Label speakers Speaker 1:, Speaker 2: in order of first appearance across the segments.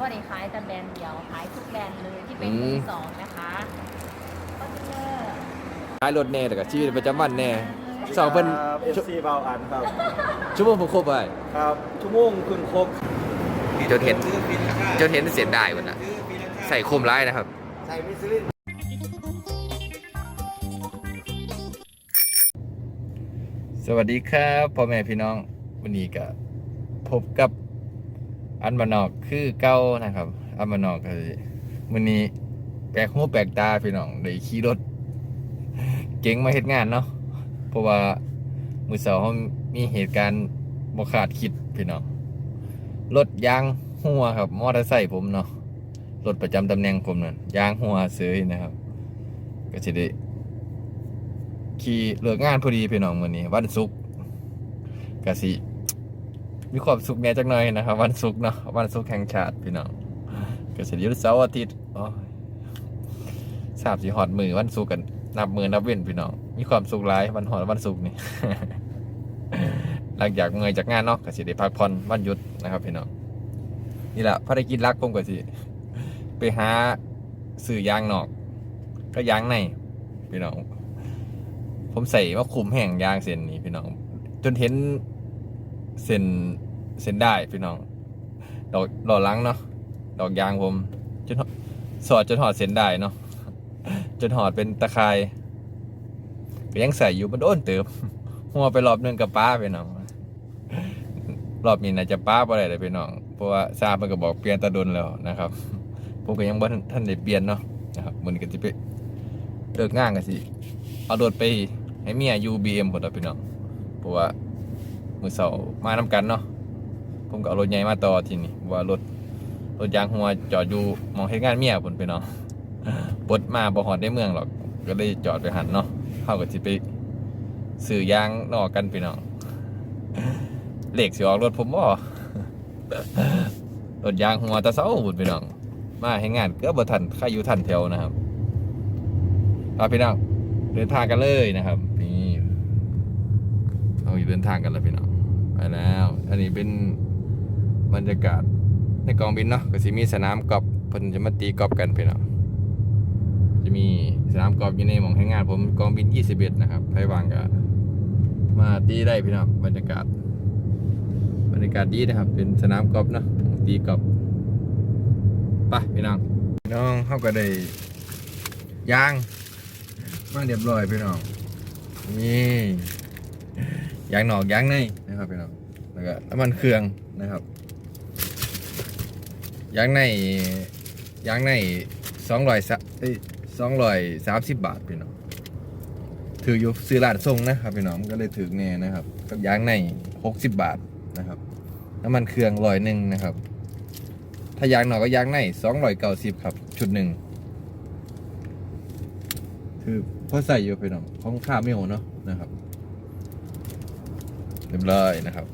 Speaker 1: ว่าได้ขายแต่แบรนด์เดียวขายทุกแบรนด์เลยที่เป็น
Speaker 2: อืม
Speaker 1: มือสองนะคะก็เจอ
Speaker 2: ขายรถแน่แต่ก็ชีวิตประจำวันแน่สองเพิ่น
Speaker 3: เอฟซีเบาอันครับ
Speaker 2: ชั่วโมงผมครบไป
Speaker 3: ครับชั่วโมงคุณครบ
Speaker 2: จนเห็นจนเห็นเสียดายหมดนะใส่คมร้ายนะครับ
Speaker 3: ใส่มิสลิน
Speaker 2: สวัสดีครับพ่อแม่พี่น้องวันนี้ก็พบกับ อันบานอกคือเก้านะครับ อันบานอกก็คือวันนี้แปลกหูแปลกตาพี่น้องได้ขี่รถ เก๋งมาเฮ็ดงานเนาะเพราะว่ามือเสาร์เขามีเหตุการณ์บ่คาดคิดพี่น้องรถยางหัวครับมอเตอร์ไซค์ผมเนาะรถประจำตำแหน่งผมนั่นยางหัวเสยนะครับ ก็สิได้ขี่เลิกงานพอดีพี่น้องวันนี้ วันศุกร์กสิ มีความสุขแหน่จักหน่อยนะครับ วันศุกร์เนาะวันศุกร์แห่งชาติพี่น้องก็สิยุดเสาร์อาทิตย์อ๋อทราบสิฮอดมือวันศุกร์กัน นับมือนับเว้นพี่น้องมีความสุขหลายวันฮอดวันศุกร์นี่หลังจากเงยจากงานเนาะก็สิได้พักผ่อนวันหยุดนะครับพี่น้องนี่แหละภารกิจหลักผมก็สิไปหาซื้อยางนอก ก็ยางในพี่น้อง ผมใส่ว่าคุมแห่งยางเส้นนี้พี่น้อง จนเห็น เส้นเส้นได้พี่น้อง ดอกดอกหลังเนาะดอกยางผมจนสอดจนหอดเส้นได้เนาะจนหอดเป็นตะไคร่ก็ยังใส่อยู่มันโดนเติบหัวไปรอบนึงกับป้าพี่น้องรอบนี้น่าจะป้าบ่ได้เลยพี่น้องเพราะว่าทราบมันก็บอกเปลี่ยนตะดนแล้วนะครับผมก็ยังบ่ทันท่านได้เปลี่ยนเนาะนะครับมันก็จะไปเลิกงานกันสิเอารถไปให้เมียยูบีเอ็มหมดแล้วพี่น้องเพราะว่า มือเสาร์มาน้กันเนาะผมก็เอารถใหญ่มาต่อทีนี้ว่ารถรถยางหัวจอดอยู่มองเฮ็ดงานเมียพุ่นพี่น้องปดมาบ่ฮอดได้เมืองหรอก ก็เลยจอดไปหันเนาะเฮาก็สิไปซื้อยางนอกกันพี่น้องเลขสิออกรถผมบ่รถยางหัวตะเซาพุ่นพี่น้อง มาให้งานเกือบบ่ทันใครอยู่ทันแถวนะครับครับพี่น้องเดินทางกันเลยนะครับ นี่เราอยู่เดินทางกันแล้วพี่น้อง ไปแล้ว อันนี้เป็นบรรยากาศในกองบินเนาะก็สิมีสนามกอล์ฟเพิ่นจะมาตีกอล์ฟกันพี่น้องจะมีสนามกอล์ฟอยู่ในหมองให้งานผมกองบิน 21 นะครับใครว่างก็มาตีได้พี่น้องบรรยากาศ บรรยากาศดีนะครับ เป็นสนามกอล์ฟเนาะตีกอล์ฟไปพี่น้องพี่น้องเขาก็ได้ยางมาเรียบร้อยพี่น้องนี่ยางหนอกยางใน นะครับพี่น้องแล้วก็น้ำมันเครื่องนะครับยางในยางในสองร้อยสองร้อยสามสิบบาทพี่น้องถืออยู่ซื้อรานทรงนะครับพี่น้องก็เลยถือแน่นะครับกับยางในหกสิบบาทนะครับน้ำมันเครื่องร้อยหนึ่งนะครับ ถ้ายางหนอกก็ยางในสองร้อยเก้าสิบครับ ชุดหนึ่งคือพอใส่อยู่พี่น้องของข้าไม่โหเนาะนะครับ เรียบร้อยนะครับ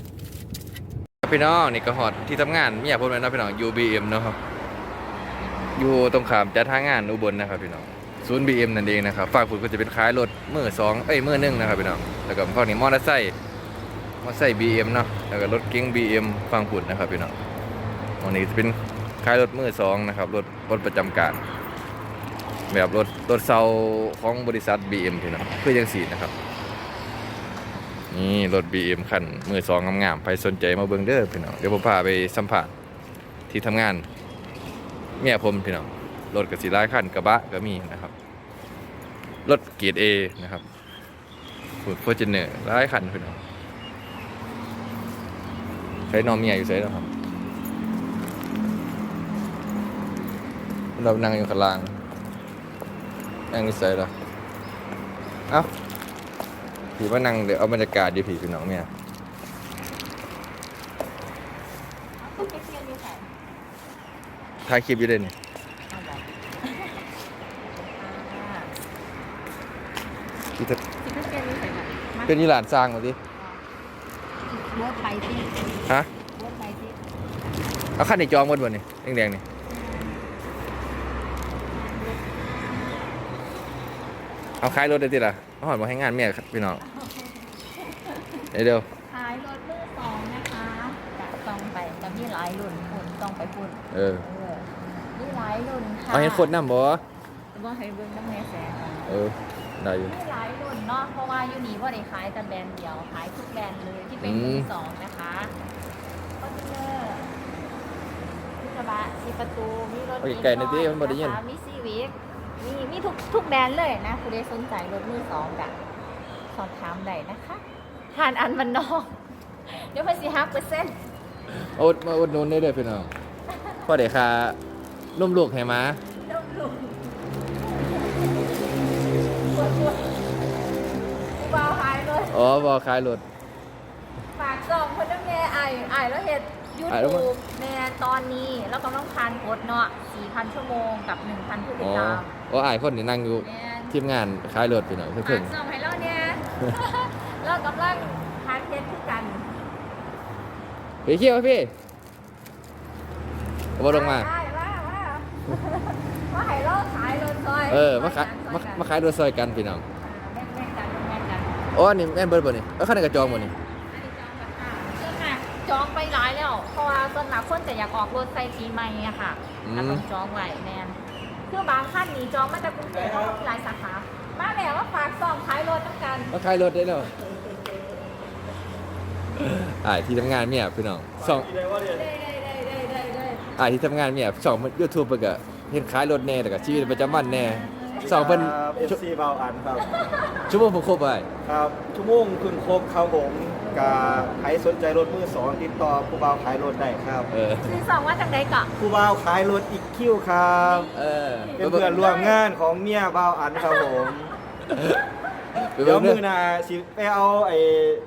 Speaker 2: พี่น้องนี่ก็ฮอดที่ทำงานไม่อยากพูดเลยนะพี่น้อง UBM เนาะครับอยู่ตรงขามจะทางานอุบลนะครับพี่น้องศูนย์ BM นั่นเองนะครับฝากฝุ่นก็จะเป็นขายรถมือสองเอ้ยมือหนึ่งนะครับพี่น้องแล้วก็ฝั่งนี้มอเตอร์ไซค์มอเตอร์ไซค์ BM เนาะแล้วก็รถเก๋ง BM ฟังฝุ่นนะครับพี่น้องวันนี้จะเป็นขายรถมือสองนะครับรถรถประจำการ แบบรถรถเซาของบริษัท BM พี่น้องคือยังสีนะครับ นี่รถ BM คันมือสองงามๆใครสนใจมาเบิ่งเด้อพี่น้องเดี๋ยวผมพาไปสัมผัสที่ทำงานเมียผมพี่น้องรถกับสีร้ายคันกระบะก็มีนะครับ รถเกียร์เอนะครับฟูดฟจูเนอร์ร้ายคันพี่น้องใช้นอมเมียอยู่ใช้แล้วครับ เรานั่งอยู่ข้างล่างนั่งนิสัยเหรอเอ้า ผีมานั่งเดี๋ยวเอาบรรยากาศดีผีพี่น้องเนี่ย
Speaker 1: เอาตุ๊กเกียร์นี่ใส่
Speaker 2: ถ่ายคลิปอยู่เลยนี่
Speaker 1: เอาบอกอ่า
Speaker 2: ที่จะ
Speaker 1: ตุ๊กเกียร์นี่ใส่ไหนมา
Speaker 2: เป็นยี่หลานสร้างมาดิ
Speaker 1: รถไปที่
Speaker 2: ฮะ
Speaker 1: รถไปที่
Speaker 2: เอาขั้นในจองหมดบ่นี่แดงๆนี่เอาขายรถได้ทีละเอา หอดมาให้งานเมียครับพี่น้องเดี๋ยวเดี๋ยว
Speaker 1: ขายรถมือสองนะคะจะต้องไปจะมีหลายรุ่นคุณต้องไปพูด
Speaker 2: เออ
Speaker 1: เออมีหลายรุ่นค่ะ
Speaker 2: เอาเห็นโคตรน้ำบ่
Speaker 1: บ่ให้เบิ่งน้ำแม่แสงอะ
Speaker 2: เออได้อยู่
Speaker 1: มีหลายรุ่นเนาะเพราะว่าอยู่นี่บ่ได้ขายแต่แบรนด์เดียวขายทุกแบรนด์เลยที่เป็น
Speaker 2: อืม
Speaker 1: มือสองนะคะคอนเทนเนอร์มีกระบะมีประตูมีรถ
Speaker 2: โอ้ยไก่ในที่มันบ่ได้ยินะ
Speaker 1: คะมีซีวิก มีมีทุกทุกแบรนด์เลยนะคุณได้สนใจรถมือสองกะสอบถามได้นะคะทานอันมันนอก เดี๋ยวเพิ่นสิฮักเปอร์เซ็นต์
Speaker 2: โอ๊ตมาอุดหนุนได้เลยพี่น้องพ่อเด็กค่ะนุ่มลูกให้มา
Speaker 1: ลุงลุงปวดปวดกูเบาหายเลย
Speaker 2: อ๋อบ่ขายรถ
Speaker 1: ฝากส่องคนน้ำแม่ไอ้ไอ้แล้วเห็ดยู
Speaker 2: อ้ายแล้วมั
Speaker 1: ทู
Speaker 2: น
Speaker 1: บแม่ตอนนี้แล้วก็ต้องทานโคตรเนาะ4,000 ชั่วโมงกับ 1,000 ผู้ติ
Speaker 2: อ๋
Speaker 1: ด
Speaker 2: อ
Speaker 1: ตาม
Speaker 2: อ๋ ออ้ายคนนี่นั่งอยู่
Speaker 1: แม่
Speaker 2: ทีมงานขายรถพี่น้องเพิ่
Speaker 1: ฝางกส่องให้เราเนี่ยเรากำลังทานเทสคือกัน
Speaker 2: ๆพี่เขี้ยวพี่เอาบ่ลงมา
Speaker 1: ได้ว่าว่าว่าให้เราขายรถซอย
Speaker 2: เออมาขาย
Speaker 1: ซ
Speaker 2: มา
Speaker 1: อยกัน
Speaker 2: มาขายรถซอยกันพี่น้อง
Speaker 1: แม่งแม่งกันแม่งกัน
Speaker 2: อ๋อนี่แม่นเบิดบ่นี่เออคันนั้นก็จองบ่นี่
Speaker 1: อันนี้จองราคาเชื่อค่ะจองไปหลายแล้วเพราะว่าส่วนมากคนจะอยากออกรถไฟปีใหม่อะค่ะก็ต้องจองไว้แมน คือบางขั้นนี้จองมาจากกรุงเทพเพราะว่ามีหลายสาขา มาแล้วว่าฝากซองขายรถต้องกัน
Speaker 2: มาขายรถได้แล้วอ้ายที่ทำงานเมียพี่น้องสอง
Speaker 3: มีอะไรวะเนี่ย
Speaker 1: ได้ได้ได้ได้ได้ได้
Speaker 2: อ้ายที่ทำงานเมียสองมัน YouTube เพิ่นก็เฮ็ดขายรถแน่แต่ก็ชีวิตประจำวันแน่สองเพิ่น
Speaker 3: เอฟซีเบาอันครับ
Speaker 2: ชั่วโมงผมครบไป
Speaker 3: ครับชั่วโมงขึ้นครบครับผม กาใครสนใจรถมือสองติดต่อผู้บ่าวขายรถได้ครับ
Speaker 2: เออ
Speaker 1: ซื้อซองว่าจากไหนก่อน
Speaker 3: ผู้บ่าวขายรถอีกคิวครับ
Speaker 2: เออ
Speaker 3: เป็นเพื่อนร่วมงานของเมียบ่าวอันครับผม
Speaker 2: ไป
Speaker 3: เดี๋
Speaker 2: เบิ่
Speaker 3: ยว
Speaker 2: ง
Speaker 3: มื
Speaker 2: เด้
Speaker 3: อหนาสิไปเอาไอ้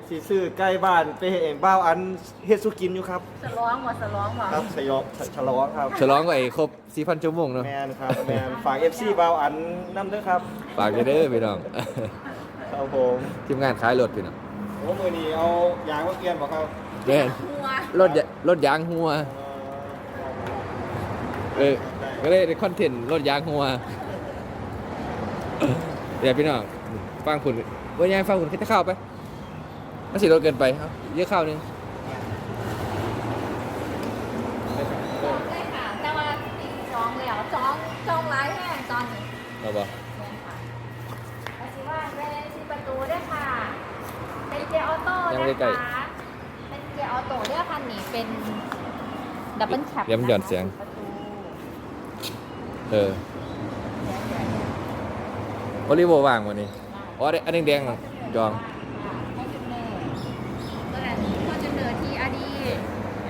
Speaker 3: สิซื้อใกล้บ้านไปให้เองบ่าวอันเฮ็ดสุกินอยู่ครับ
Speaker 1: สล้องว่ะสล้องว่ะ
Speaker 3: ครับสยองฉลองครับ
Speaker 2: ฉลองกับไอ้ครบ4,000ชั่วโมงเนาะ
Speaker 3: แมนครับแมนฝาก FC บ่าวอันนํเด้อครับ
Speaker 2: ฝากเด้อพี่น้อง
Speaker 3: ครับผม
Speaker 2: ทีมงานขายรถพี่น้อง
Speaker 3: โอ้มือนี้เอายางมาเปลี่ยนบ่ครับ
Speaker 2: แม่น
Speaker 1: หัว
Speaker 2: รถยรถยางหัว เออ ก็เลยได้คอนเทนต์รถยางหัวเดี๋ยวพี่น้องฟังคุณว่ายังฟังคุณคิดจะเข้าไปมันสิรถเกินไปเอาเยอะเข้านึง
Speaker 1: จองเลยค่ะ แต่ว่าติดจองแล้วจองจองหลายแห่งตอนนี้
Speaker 2: เอาบ่
Speaker 1: แม่นค่ะอาชีว่าเป็นสิประตูด้วยค่ะ เป็นเกียร์ออโต้นะคะ เป็นเกียร์ออโต้ด้วยคันนี้เป็นดับเบิลแคป
Speaker 2: เดี๋ยวมันหย่อนเสียง
Speaker 1: ประตู
Speaker 2: เออโอลิโวว่างวันนี้อ๋อได้อันแดงๆจอง
Speaker 1: ตัวนั้นก็จะเดินที่อดีต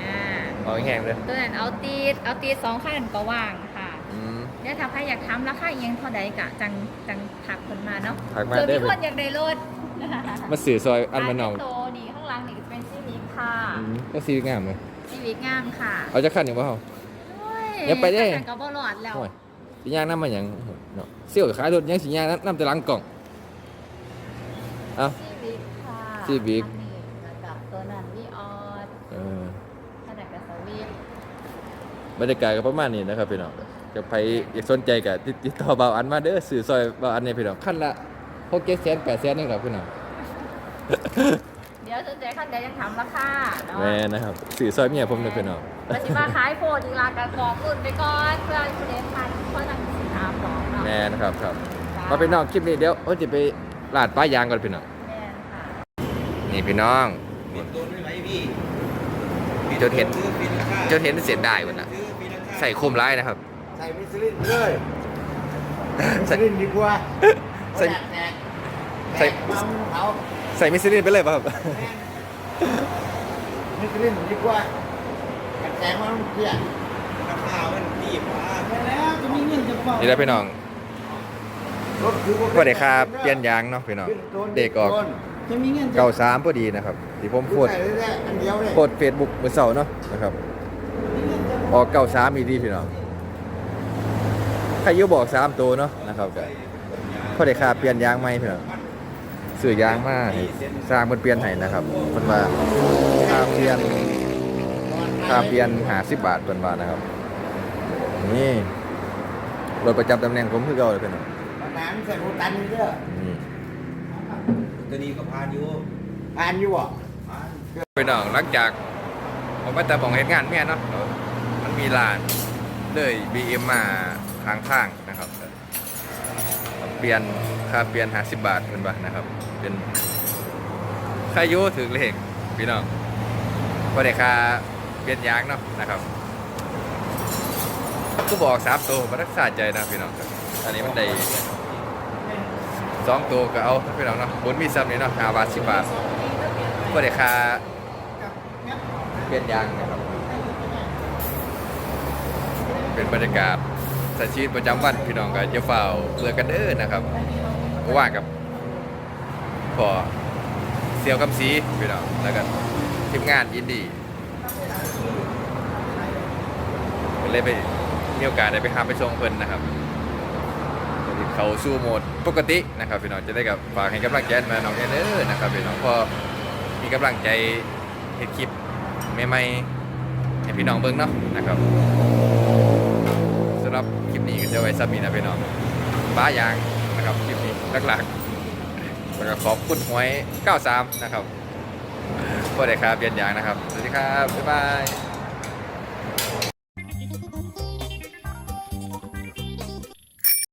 Speaker 1: อ่า
Speaker 2: เอาแห้งๆเลย
Speaker 1: ตัวนั้นเอาตีดเอาตีดสองขั้นก็ว่างค่ะ
Speaker 2: อืม
Speaker 1: เดี๋ยวถ้าใครอยากทำราคาเอียงเท่าใดกะจังจังถักคนมาเนาะ
Speaker 2: ถักมา
Speaker 1: เจอ
Speaker 2: ได้
Speaker 1: มี
Speaker 2: ไป
Speaker 1: คนอยากได้รถ
Speaker 2: มาสื่อซอยอันมะนาว
Speaker 1: โตนี่ข้างหล่างนี่เป็นซีวิกค่ะ
Speaker 2: อืมก็ซีงามเลย
Speaker 1: ซีวิกงามค่ะ
Speaker 2: เอาจะขั้นอย่างบ่เฮา
Speaker 1: โอ้ย
Speaker 2: อย่าไปเด้
Speaker 1: จังก็บ่รอดแล้ว
Speaker 2: โอ้ยสิย่างน้ำมาหยังเนาะเสี่ยวขายรถยังสิย่างน้ำแต่หลังกล่องเอา
Speaker 1: ซีวิกค่ะ
Speaker 2: Civic
Speaker 1: อันนี้แล้วกับตัวนั้นวีออส
Speaker 2: เออ
Speaker 1: ขนาดกับสวิฟ
Speaker 2: บรรยากาศก็ประมาณนี้นะครับพี่น้องจะไปอยากสนใจกับติดต่อเบาอันมาเด้อสื่อซอยเบาอันเนี่ยพี่น้องขั้นละ หกเจ็ดแสนแปดแสนนี่ครับพี่น้อง
Speaker 1: เดี๋ยวสนใจขั้นใดยังถามราคาเนาะ
Speaker 2: แม่นะครับสื่อซอยเมียผมเลยพี่น้อง
Speaker 1: มาสิมาขายโพดอีลากระกอกรุ่นไปก่อนเพื่อให้คุณเอ็นทันเพราะนั่นสิถามของเนาะ
Speaker 2: แม่นะครับครับ
Speaker 1: จ้
Speaker 2: มาพี่น้องคลิปนี้เดี๋ยวโอ้ยจะไปลาดป้ายยางก่อนพี่น้อง
Speaker 1: แม่นค่ะ
Speaker 2: นี่พี่น้อง
Speaker 3: ปิดตัวด้วยไหมพี่
Speaker 2: จนเห็น
Speaker 3: ซื้อปิดราคา
Speaker 2: จนเห็นเสียดายหมดนะ
Speaker 3: ซื้อปิดราคา
Speaker 2: ใส่โคมไล่นะครับ
Speaker 3: ใส่มิสลินเลยมิสลินดีกว่า
Speaker 2: ใส่ใส่
Speaker 3: เอา
Speaker 2: ใส่มิสซิลินไปเลยป่ะครับ
Speaker 3: มิสลินดีกว่าแจกมันเพี้ยราคามันดีกว่าแล้วจะมีเงินจะเฝ้า
Speaker 2: นี่แหละพี่น้อง
Speaker 3: รถคือ
Speaker 2: สวัสดีครับเปลี่ยนยางเนาะพี่น้องเด็กออก
Speaker 3: จะมีเงิน
Speaker 2: เก่าสามพอดีนะครับที่ผมโพสต์
Speaker 3: ใส่ได้อันเดียวเลย
Speaker 2: โพสเฟซบุ๊กเมื่อเสาร์เนาะนะครับออกเก่าสามอีดีพี่น้องใครอยุบอกสามตัวเนาะนะครับก็พ อได้ค่าเปลี่ยนยางใหม่พี่น้องซื้อยางมาให้สร้างมันเปลี่ยนให้นะครับเพิ่นว่าค่าเปลี่ยนค่าเปลี่ยนหาสิบบาทเพิ่นว่านะครับ นี่รถประจำตำแหน่งผมคือเก่าเลยพี่น้อง
Speaker 3: น้ำใส่โบตันเยอะ
Speaker 2: นี่
Speaker 4: ตัวนี้ก็พานอยู่
Speaker 3: ผ่านอยู่อะ
Speaker 2: พี่น้องหลังจากผมไปแต่บอกเหตุงานเมียเนาะมันมีลานเลย BM มาทางข้างนะครับ เปลี่ยนค่าเปลี่ยน50บบาทเป็นบาทนะครับ เป็นค่ายุถึงเลขพี่น้องก็ได้ค่าเปลี่ยนยางเนาะนะครับก็บอกสามตัวมารักษาใจนะพี่น้องอันนี้มันได้สองตัวก็เอาพี่น้องเนาะบนมีซ้ำนี่เนาะห้าบาทสิบบาทก็ได้ค่าเปลี่ยนยางนะครับ เป็นบรรยากาศ ส่ชีวิตประจำวันพี่น้องก็จะเฝ้าเรือกันเด้อนะครับก็ว่ากับพอเซียวกับสีพี่น้องแล้วก็ทีมงานยินดีก็เลยไปมีโอกาสได้ไปหาไปชมเพิ่นนะครับเขาสู้โหมดปกตินะครับพี่น้องจะได้กับฝากให้กำลังใจมาน้องแอนเด้อนะครับพี่น้องพอมีกำลังใจเฮ็ดคลิปใหม่ๆให้พี่น้องเบิ่งเนาะนะครับ รับคลิปนี้ก็จะไว้ซ้ำนี้นะพี่น้องป้ายางนะครับคลิปนี้หลักๆแล้วก็ขอบคุณหวย 93 นะครับก็ได้ครับเบียนยางนะครับ สวัสดีครับ บ๊ายบาย